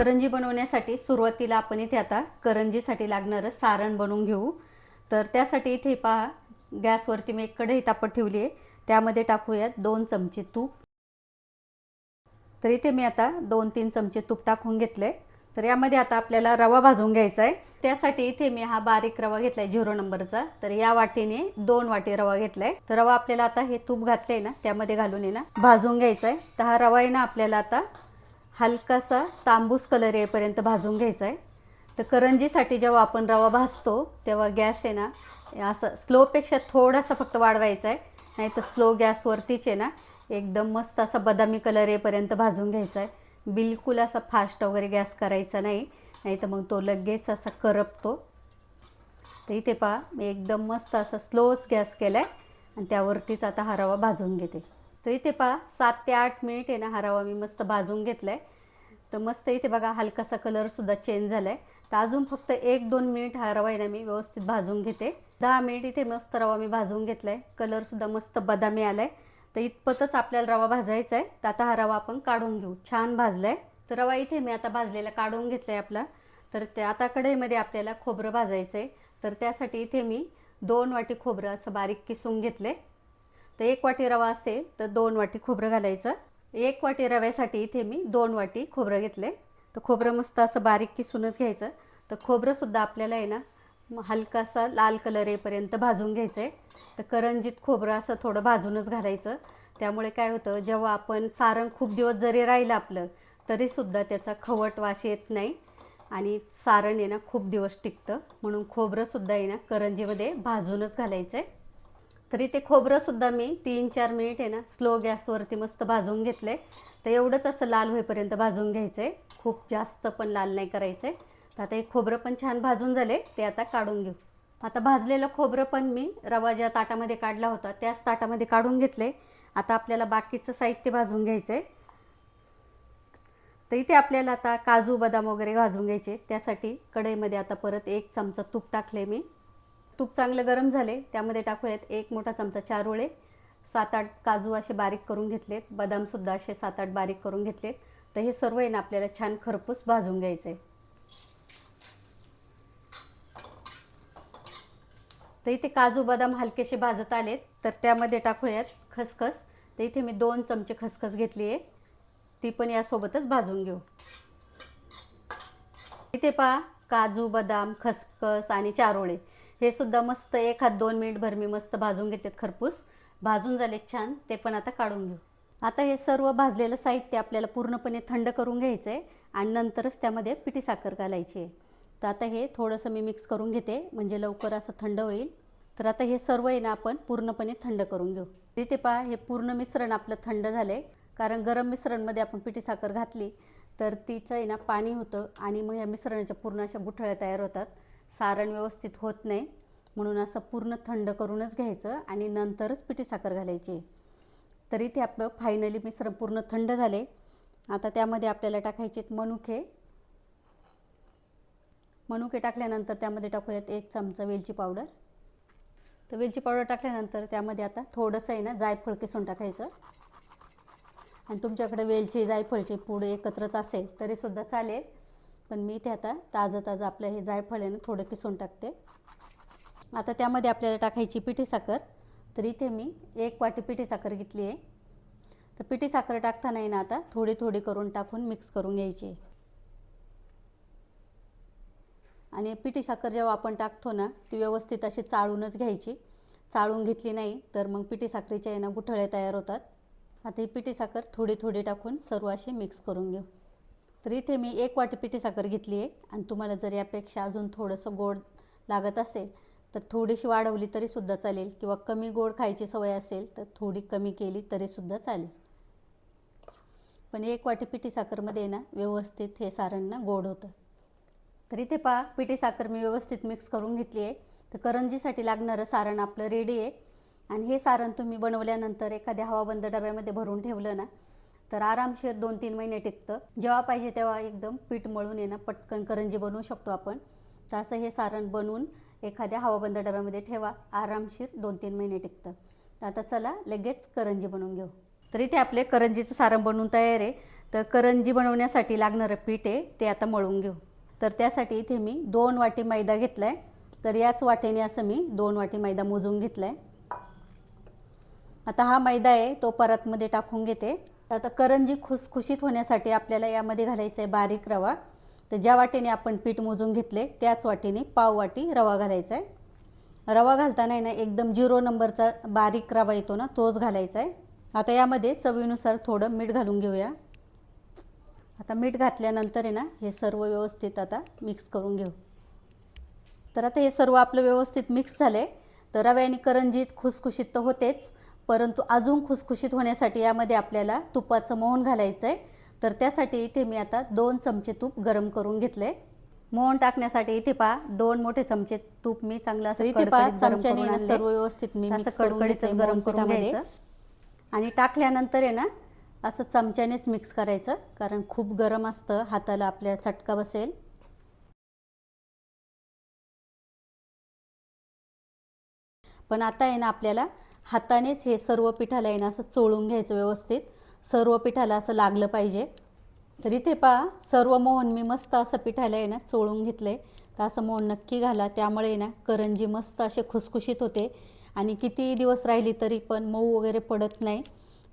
करंजी बनवण्यासाठी सुरुवातीला आपण इथे आता करंजीसाठी लागणारं सारण बनवून घेऊ. तर त्यासाठी इथे पहा गॅसवरती मी एक कढई तापत ठेवली आहे. त्यामध्ये टाकूयात दोन चमचे तूप. तर इथे मी आता दोन तीन चमचे तूप टाकून घेतले. तर यामध्ये आता आपल्याला रवा भाजून घ्यायचा आहे. त्यासाठी इथे मी हा बारीक रवा घेतलाय झिरो नंबरचा. तर या वाटीने दोन वाटी रवा घेतलाय. तर रवा आपल्याला आता हे तूप घातलंय ना त्यामध्ये घालून आहे ना भाजून घ्यायचा आहे तर हा रवा आहे ना आपल्याला आता हलकासा तांबूस कलर येईपर्यंत भाजून घ्यायचा आहे तर करंजीसाठी जेव्हा आपण रवा भाजतो तेव्हा गॅस आहे ना असं स्लोपेक्षा थोडासा फक्त वाढवायचा आहे नाही तर स्लो गॅसवरतीच आहे ना एकदम मस्त असा बदामी कलर येईपर्यंत भाजून घ्यायचा आहे बिलकुल असा फास्ट वगैरे गॅस करायचा नाही. नाही तर मग तो लगेच असा करपतो. तर इथे पहा मी एकदम मस्त असा स्लोच गॅस केला आहे आणि त्यावरतीच आता हा रवा भाजून घेते. तर इथे पहा सात ते आठ मिनिट आहे ना हा रवा मी मस्त भाजून घेतला आहे तर मस्त इथे बघा हलकासा कलरसुद्धा चेंज झाला आहे तर अजून फक्त एक दोन मिनिट हा रवा आहे ना मी व्यवस्थित भाजून घेते. दहा मिनिट इथे मस्त रवा मी भाजून घेतला आहे कलरसुद्धा मस्त बदामी आला आहे तर इतपतच आपल्याला रवा भाजायचा आहे. तर आता हा रवा आपण काढून घेऊ. छान भाजला आहे तर रवा इथे मी आता भाजलेला काढून घेतला आहे आपला. तर ते आता कढईमध्ये आपल्याला खोबरं भाजायचं आहे तर त्यासाठी इथे मी दोन वाटी खोबरं असं बारीक किसून घेतले तर एक वाटी रवा असेल तर दोन वाटी खोबरं घालायचं. एक वाटी रव्यासाठी इथे मी दोन वाटी खोबरं घेतले. तर खोबरं मस्त असं बारीक किसूनच घ्यायचं. तर खोबरंसुद्धा आपल्याला आहे ना हलकासा लाल कलर येईपर्यंत भाजून घ्यायचं आहे तर करंजीत खोबरं असं थोडं भाजूनच घालायचं. त्यामुळे काय होतं जेव्हा आपण सारण खूप दिवस जरी राहिलं आपलं तरीसुद्धा त्याचा खवट वास येत नाही. आणि सारण आहे ना खूप दिवस टिकतं. म्हणून खोबरंसुद्धा आहे ना करंजीमध्ये भाजूनच घालायचं आहे तरी ते खोबरंसुद्धा मी तीन चार मिनिट आहे ना स्लो गॅसवरती मस्त भाजून घेतले तर एवढंच असं लाल होईपर्यंत भाजून घ्यायचं आहे खूप जास्त पण लाल नाही करायचं आहे तर आता हे खोबरं पण छान भाजून झाले ते आता काढून घेऊ. आता भाजलेलं खोबरं पण मी रवा ज्या ताटामध्ये काढला होता त्याच ताटामध्ये काढून घेतले आता आपल्याला बाकीचं साहित्य भाजून घ्यायचं आहे तर इथे आपल्याला आता काजू बदाम वगैरे भाजून घ्यायचे. त्यासाठी कढईमध्ये आता परत एक चमचा तूप टाकले मी. तूप चांगलं गरम झाले त्यामध्ये टाकूयात एक मोठा चमचा चारोळे सात आठ काजू असे बारीक करून घेतलेत. बदामसुद्धा असे सात आठ बारीक करून घेतलेत. तर हे सर्व आहे ना आपल्याला छान खरपूस भाजून घ्यायचे तर इथे काजू बदाम हलकेसे भाजत आलेत. तर त्यामध्ये टाकूयात खसखस. तर इथे मी दोन चमचे खसखस घेतली आहे. ती पण यासोबतच भाजून घेऊ. इथे पहा काजू बदाम खसखस आणि चारोळे हे सुद्धा मस्त एक हात दोन मिनिटभर मी मस्त भाजून घेते खरपूस. भाजून झाले छान. ते पण आता काढून घेऊ. आता हे सर्व भाजलेलं साहित्य आपल्याला पूर्णपणे थंड करून घ्यायचं आहे आणि नंतरच त्यामध्ये पिठी साखर घालायची आहे. तर आता हे थोडंसं मी मिक्स करून घेते. म्हणजे लवकर असं थंड होईल. तर आता हे सर्व आहे ना आपण पूर्णपणे थंड करून घेऊ. इथे पहा हे पूर्ण मिश्रण आपलं थंड झालं आहे कारण गरम मिश्रणमध्ये आपण पिठी साखर घातली तर तिचं आहे ना पाणी होतं आणि मग या मिश्रणाच्या पूर्ण अशा गुठळ्या तयार होतात. सारण व्यवस्थित होत नाही. म्हणून असं पूर्ण थंड करूनच घ्यायचं आणि नंतरच पिठी साखर घालायची. तरी ते आपलं फायनली मिश्रण पूर्ण थंड झाले. आता त्यामध्ये आपल्याला टाकायचे मनुके. मनुके टाकल्यानंतर त्यामध्ये टाकूयात एक चमचा वेलची पावडर. तर वेलची पावडर टाकल्यानंतर त्यामध्ये आता थोडंसं आहे ना जायफळ किसून टाकायचं. आणि तुमच्याकडे वेलची जायफळची पूड एकत्रच असेल तरीसुद्धा चालेल. पण मी ते आता ताजं ताजं आपलं हे जायफळ आहे ना थोडं किसून टाकते. आता त्यामध्ये आपल्याला टाकायची पिठी साखर. तर इथे मी एक वाटी पिठी साखर घेतली आहे. तर पिठी साखर टाकताना नाही ना आता थोडी थोडी करून टाकून मिक्स करून घ्यायची आणि पिठी साखर जेव्हा आपण टाकतो ना ती व्यवस्थित अशी चाळूनच घ्यायची. चाळून घेतली नाही तर मग पिठी साखरेच्या आहे ना गुठळे तयार होतात. आता ही पिठी साखर थोडी थोडी टाकून सर्व अशी मिक्स करून घेऊ. तर इथे मी एक वाटी पिठी साखर घेतली आहे आणि तुम्हाला जर यापेक्षा अजून थोडंसं गोड लागत असेल तर थोडीशी वाढवली तरीसुद्धा चालेल. किंवा कमी गोड खायची सवय असेल तर थोडी कमी केली तरीसुद्धा चालेल. पण एक वाटी पिठी साखरमध्ये ना व्यवस्थित हे सारण ना गोड होतं. तर इथे पहा पिठी साखर मी व्यवस्थित मिक्स करून घेतली आहे. तर करंजीसाठी लागणारं सारण आपलं रेडी आहे. आणि हे सारण तुम्ही बनवल्यानंतर एखाद्या हवाबंद डब्यामध्ये भरून ठेवलं ना तर आरामशीर दोन तीन महिने टिकतं. जेव्हा पाहिजे तेव्हा एकदम पीठ मळून येणं पटकन करंजी बनवू शकतो आपण. तर असं हे सारण बनवून एखाद्या हवाबंद डब्यामध्ये ठेवा. आरामशीर दोन तीन महिने टिकतं. तर आता चला लगेच करंजी बनवून घेऊ. तर इथे आपले करंजीचं सारण बनवून तयार आहे. तर करंजी बनवण्यासाठी लागणारं पीठ आहे ते आता मळून घेऊ. तर त्यासाठी इथे मी दोन वाटी मैदा घेतला आहे तर याच वाटेने असं मी दोन वाटी मैदा मोजून घेतला आहे आता हा मैदा आहे तो परतमध्ये टाकून घेते. आता करंजी खुसखुशीत होण्यासाठी आपल्याला यामध्ये घालायचं आहे बारीक रवा. तर ज्या वाटेने आपण पीठ मोजून घेतले त्याच वाटेने पाव वाटी रवा घालायचा आहे रवा घालताना आहे ना एकदम झिरो नंबरचा बारीक रवा येतो ना तोच घालायचा आहे आता यामध्ये चवीनुसार थोडं मीठ घालून घेऊया. आता मीठ घातल्यानंतर आहे ना हे सर्व व्यवस्थित आता मिक्स करून घेऊ. तर आता हे सर्व आपलं व्यवस्थित मिक्स झालं आहे तर रव्याने करंजीत खुसखुशीत तर होतेच परंतु अजून खुसखुशीत होण्यासाठी यामध्ये आपल्याला तुपाचं मोहन घालायचं आहे तर त्यासाठी इथे मी आता दोन चमचे तूप गरम करून घेतलं आहे मोहन टाकण्यासाठी इथे पहा दोन मोठे चमचे तूप मी चांगलं असं इथे पहा कडकडीत चमच्याने. सर्व व्यवस्थित मी असं घेते गरम करून. घ्यायचं. आणि टाकल्यानंतर आहे ना असं चमच्यानेच मिक्स करायचं कारण खूप गरम असतं हाताला आपल्या चटका बसेल पण आता आहे ना आपल्याला हातानेच हे सर्व पिठाला आहे ना असं चोळून घ्यायचं व्यवस्थित. सर्व पिठाला असं लागलं पाहिजे. तर इथे पहा सर्व मोहन मी मस्त असं पिठाला आहे ना चोळून घेतलं आहे तर असं मोहन नक्की घाला. त्यामुळे आहे ना करंजी मस्त असे खुसखुशीत होते. आणि किती दिवस राहिली तरी पण मऊ वगैरे पडत नाही.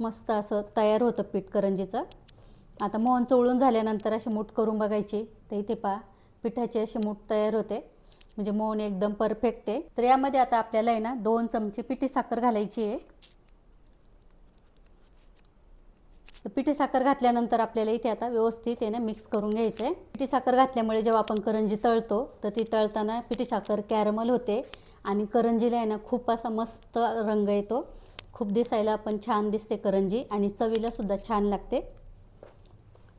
मस्त असं तयार होतं पीठ करंजीचं. आता मोहन चोळून झाल्यानंतर असे मूठ करून बघायची. तर इथे पहा पिठाचे असे मूठ तयार होते. म्हणजे मोन एकदम परफेक्ट आहे. तर यामध्ये आता आपल्याला आहे ना दोन चमचे पिठी साखर घालायची आहे. तर पिठी साखर घातल्यानंतर आपल्याला इथे आता व्यवस्थित आहे ना मिक्स करून घ्यायचं आहे पिठी साखर घातल्यामुळे जेव्हा आपण करंजी तळतो तर ती तळताना पिठी साखर कॅरमल होते. आणि करंजीला आहे ना खूप असा मस्त रंग येतो. खूप दिसायला पण छान दिसते करंजी आणि चवीला सुद्धा छान लागते.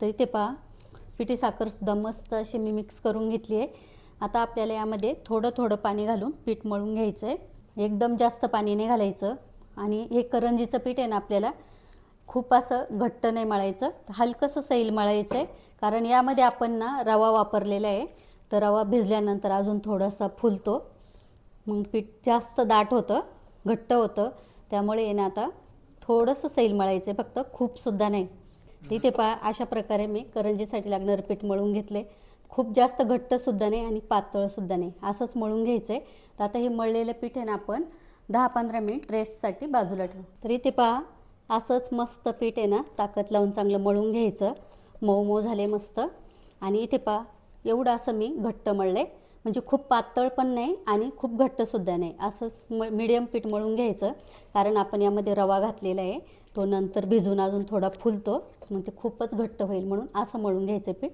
तर इथे पहा पिठी साखरसुद्धा मस्त अशी मी मिक्स करून घेतली आहे. आता आपल्याला यामध्ये थोडं थोडं पाणी घालून पीठ मळून घ्यायचं आहे एकदम जास्त पाणी नाही घालायचं. आणि हे करंजीचं पीठ आहे ना आपल्याला खूप असं घट्ट नाही मळायचं. हलकंसं सैल मळायचं आहे कारण यामध्ये आपण ना रवा वापरलेला आहे. तर रवा भिजल्यानंतर अजून थोडासा फुलतो. मग पीठ जास्त दाट होतं घट्ट होतं. त्यामुळे आहे ना आता थोडंसं सैल मळायचं आहे फक्त खूपसुद्धा नाही. तिथे पहा अशा प्रकारे मी करंजीसाठी लागणारं पीठ मळून घेतले खूप जास्त घट्टसुद्धा नाही आणि पातळसुद्धा नाही. असंच मळून घ्यायचं आहे तर आता हे मळलेलं पीठ आहे ना आपण दहा पंधरा मिनिट रेस्टसाठी बाजूला ठेवू. तर इथे पहा असंच मस्त पीठ आहे ना ताकद लावून चांगलं मळून घ्यायचं. मऊ मऊ झाले मस्त. आणि इथे पहा एवढं असं मी घट्ट मळले. म्हणजे खूप पातळ पण नाही आणि खूप घट्टसुद्धा नाही. असंच म मिडियम पीठ मळून घ्यायचं. कारण आपण यामध्ये रवा घातलेला आहे. तो नंतर भिजून अजून थोडा फुलतो. मग ते खूपच घट्ट होईल म्हणून असं मळून घ्यायचं पीठ.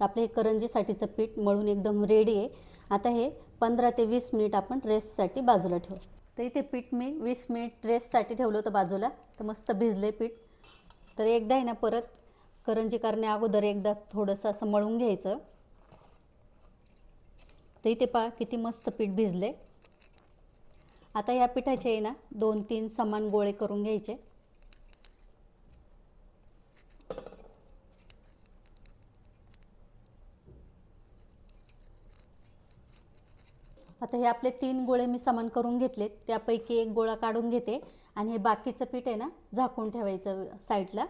आपलं हे करंजीसाठीचं पीठ मळून एकदम रेडी आहे. आता हे पंधरा ते वीस मिनिट आपण रेस्टसाठी बाजूला ठेवू. तर इथे पीठ मी वीस मिनिट रेस्टसाठी ठेवलं होतं बाजूला. तर मस्त भिजले पीठ. तर एकदा आहे ना परत करंजी करण्या अगोदर एकदा थोडंसं असं मळून घ्यायचं. तर इथे पहा किती मस्त पीठ भिजले आता या पिठाचे आहे ना दोन तीन समान गोळे करून घ्यायचे. आता हे आपले तीन गोळे मी समान करून घेतलेत. त्यापैकी एक गोळा काढून घेते आणि हे बाकीचं पीठ आहे ना झाकून ठेवायचं साईडला.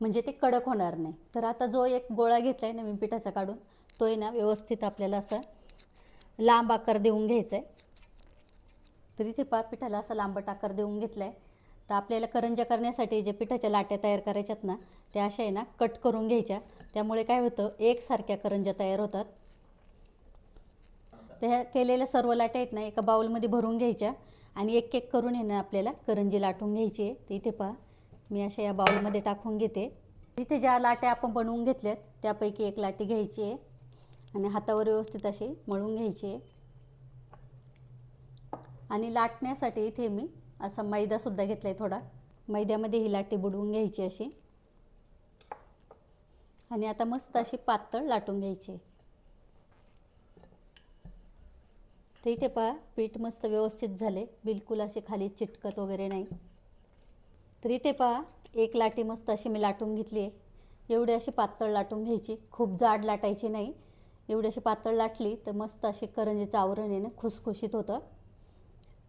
म्हणजे ते कडक होणार नाही. तर आता जो एक गोळा घेतला आहे नवीन पिठाचा काढून तो आहे ना व्यवस्थित आपल्याला असा लांब आकार देऊन घ्यायचा आहे तर इथे पा पिठाला असा लांबट आकार देऊन घेतला आहे तर आपल्याला करंजा करण्यासाठी जे पिठाच्या लाट्या तयार करायच्यात ना त्या अशा आहे ना कट करून घ्यायच्या. त्यामुळे काय होतं एकसारख्या करंजा तयार होतात. तर ह्या केलेल्या सर्व लाट्या आहेत ना एका बाउलमध्ये भरून घ्यायच्या आणि एक एक करून आहे ना आपल्याला करंजी लाटून घ्यायची आहे. तर इथे पहा मी अशा या बाउलमध्ये टाकून घेते. इथे ज्या लाट्या आपण बनवून घेतल्यात त्यापैकी एक लाटी घ्यायची आहे आणि हातावर व्यवस्थित अशी मळून घ्यायची आहे. आणि लाटण्यासाठी इथे मी असा मैदासुद्धा घेतला आहे थोडा. मैद्यामध्ये ही लाटी बुडवून घ्यायची अशी. आणि आता मस्त अशी पातळ लाटून घ्यायची आहे तर इथे पहा पीठ मस्त व्यवस्थित झाले. बिलकुल असे खाली चिटकत वगैरे नाही. तर इथे पहा एक लाटी मस्त अशी मी लाटून घेतली आहे एवढी अशी पातळ लाटून घ्यायची. खूप जाड लाटायची नाही. एवढी अशी पातळ लाटली तर मस्त अशी करंजीचं आवरण येणं खुसखुशीत होतं.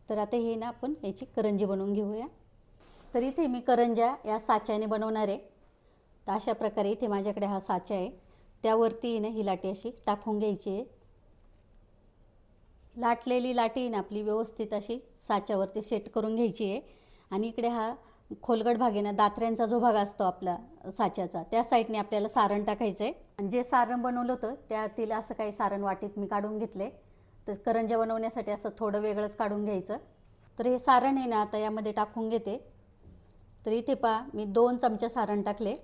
तर आता हे ना आपण याची करंजी बनवून घेऊया. तर इथे मी करंज्या या साच्याने बनवणार आहे. तर अशा प्रकारे इथे माझ्याकडे हा साचा आहे. त्यावरती ना ही लाटी अशी टाकून घ्यायची आहे. लाटलेली लाटी आहे ना आपली व्यवस्थित अशी साच्यावरती सेट करून घ्यायची आहे. आणि इकडे हा खोलगट भागेनं ना दात्र्यांचा जो भाग असतो आपला साच्याचा त्या साईडने आपल्याला सारण टाकायचं आहे आणि जे सारण बनवलं होतं त्यातील असं काही सारण वाटीत मी काढून घेतले. तर करंज्या बनवण्यासाठी असं थोडं वेगळंच काढून घ्यायचं. तर हे सारण आहे ना आता यामध्ये टाकून घेते. तर इथे पहा मी दोन चमचे सारण टाकले.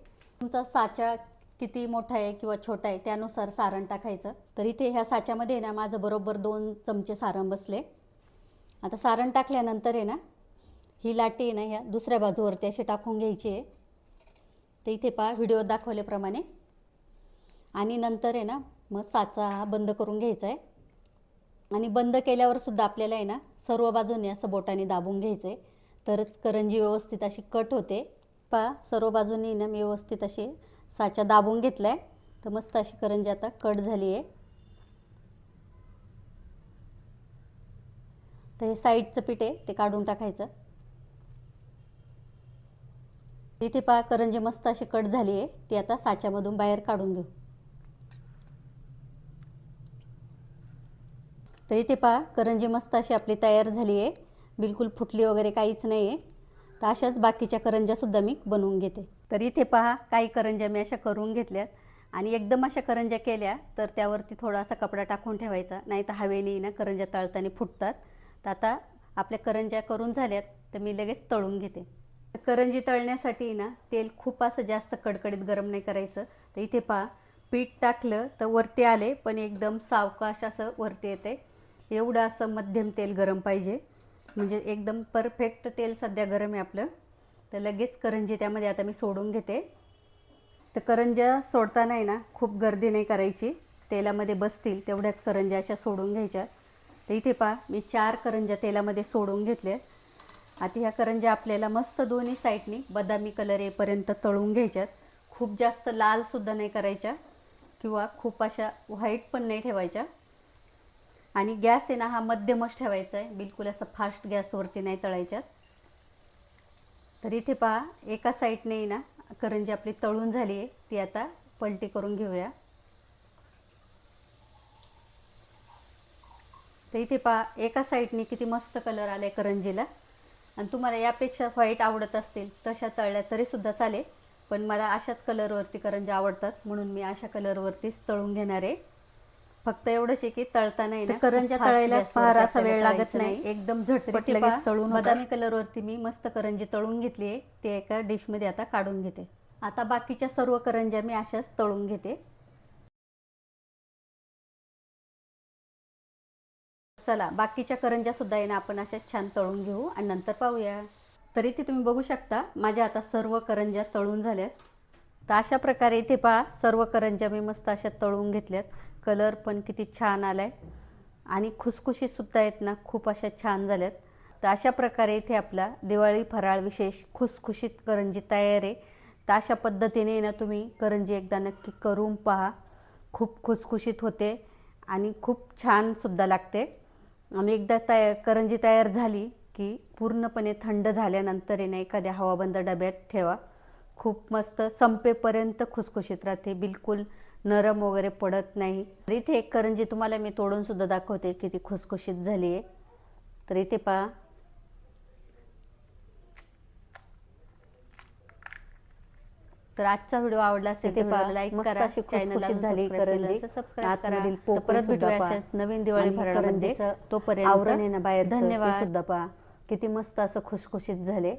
तुमचा साचा किती मोठा आहे किंवा छोटा आहे त्यानुसार सारण टाकायचं. तर इथे ह्या साच्यामध्ये ना माझं बरोबर दोन चमचे सारण बसले. आता सारण टाकल्यानंतर आहे ना ही लाटी आहे ना ह्या दुसऱ्या बाजूवरती अशी टाकून घ्यायची आहे. तर इथे पहा व्हिडिओ दाखवल्याप्रमाणे. आणि नंतर आहे ना मग साचा हा बंद करून घ्यायचा आहे. आणि बंद केल्यावर सुद्धा आपल्याला आहे ना सर्व बाजूने असं बोटाने दाबून घ्यायचं आहे तरच करंजी व्यवस्थित अशी कट होते. पहा सर्व बाजूने ना मी व्यवस्थित अशी साचा दाबून घेतला आहे तर मस्त अशी करंजी आता कट झाली आहे तर हे साईडचं पीठ आहे ते काढून टाकायचं. इथे पहा करंजी मस्त अशी कट झाली आहे ती आता साच्यामधून बाहेर काढून घेऊ. तर इथे पहा करंजी मस्त अशी आपली तयार झाली आहे बिलकुल फुटली वगैरे काहीच नाही आहे तर अशाच बाकीच्या करंज्यासुद्धा मी बनवून घेते. तर इथे पहा काही करंज्या मी अशा करून घेतल्यात. आणि एकदम अशा करंज्या केल्या तर त्यावरती थोडासा कपडा टाकून ठेवायचा. नाही तर हवेने ना करंज्या तळताना फुटतात. तर आता आपल्या करंज्या करून झाल्यात तर मी लगेच तळून घेते. करंजी तळण्यासाठी ना तेल खूप असं जास्त कडकडीत गरम नाही करायचं. तर इथे पहा पीठ टाकलं तर वरती आले पण एकदम सावकाश असं वरती येते. एवढं असं मध्यम तेल गरम पाहिजे. म्हणजे एकदम परफेक्ट तेल सध्या गरम आहे आपलं. तर लगेच करंजी त्यामध्ये आता मी सोडून घेते. तर करंज्या सोडताना आहे ना खूप गर्दी नाही करायची. तेलामध्ये बसतील तेवढ्याच करंज्या अशा सोडून घ्यायच्या. तर इथे पहा मी चार करंज्या तेलामध्ये सोडून घेतल्या. आता ह्या करंज्या आपल्याला मस्त दोन्ही साईडनी बदामी कलर येईपर्यंत तळून घ्यायच्यात. खूप जास्त लालसुद्धा नाही करायच्या किंवा खूप अशा व्हाईट पण नाही ठेवायच्या. आणि गॅस आहे ना हा मध्यमच ठेवायचा आहे. बिलकुल असं फास्ट गॅसवरती नाही तळायच्यात. तर इथे पहा एका साईडने ना करंजी आपली तळून झाली आहे. ती आता पलटी करून घेऊया. तर इथे पहा एका साईडने किती मस्त कलर आला आहे करंजीला. आणि तुम्हाला यापेक्षा व्हाईट आवडत असतील तशा तळल्या तरीसुद्धा चालेल. पण मला अशाच कलरवरती करंजी आवडतात म्हणून मी अशा कलरवरतीच तळून घेणार आहे. फक्त एवढंच आहे की तळताना आहे ना करंज्या fast तळायला फार असा वेळ लागत नाही. नाही. एकदम झटपट लगेच तळून बदामी बदामी कलरवरती मी मस्त करंजी तळून घेतली आहे. ते एका डिशमध्ये आता काढून घेते. आता बाकीच्या सर्व करंज्या मी अशाच तळून घेते. चला बाकीच्या करंज्या सुद्धा आहे ना आपण अशा छान तळून घेऊ आणि नंतर पाहूया. तरी ते तुम्ही बघू शकता माझ्या आता सर्व करंज्या तळून झाल्यात. तर अशा प्रकारे इथे पहा सर्व करंज्या मी मस्त अशा तळून घेतल्यात. कलर पण किती छान आलाय. आणि खुसखुशीत सुद्धा आहेत ना खूप अशा छान झाल्यात. तर अशा प्रकारे इथे आपला दिवाळी फराळ विशेष खुसखुशीत करंजी तयार आहे. तर अशा पद्धतीने ना तुम्ही करंजी एकदा नक्की करून पहा. खूप खुसखुशीत होते आणि खूप छानसुद्धा लागते. आणि एकदा तया करंजी तयार झाली की पूर्णपणे थंड झाल्यानंतर ना एखाद्या हवाबंद डब्यात ठेवा. खूप मस्त संपेपर्यंत खुसखुशीत राहते. बिलकुल नरम वगैरे पडत नाही. तर इथे एक करंजी तुम्हाला मी तोडून सुद्धा दाखवते किती खुसखुशीत झाली आहे तर इथे पहा. तर आजचा व्हिडिओ आवडला असेल पहा, लाईक करा अशी खुसखुशीत झाली करंजी. सबस्क्राईब करा. परत भेटूया. अशाच नवीन दिवाळी फराळामध्ये करंजीचं तोपर्यंत आवरण आहे ना बाहेरचं ते धन्यवाद. सुद्धा पहा. किती मस्त असं खुसखुशीत झाले.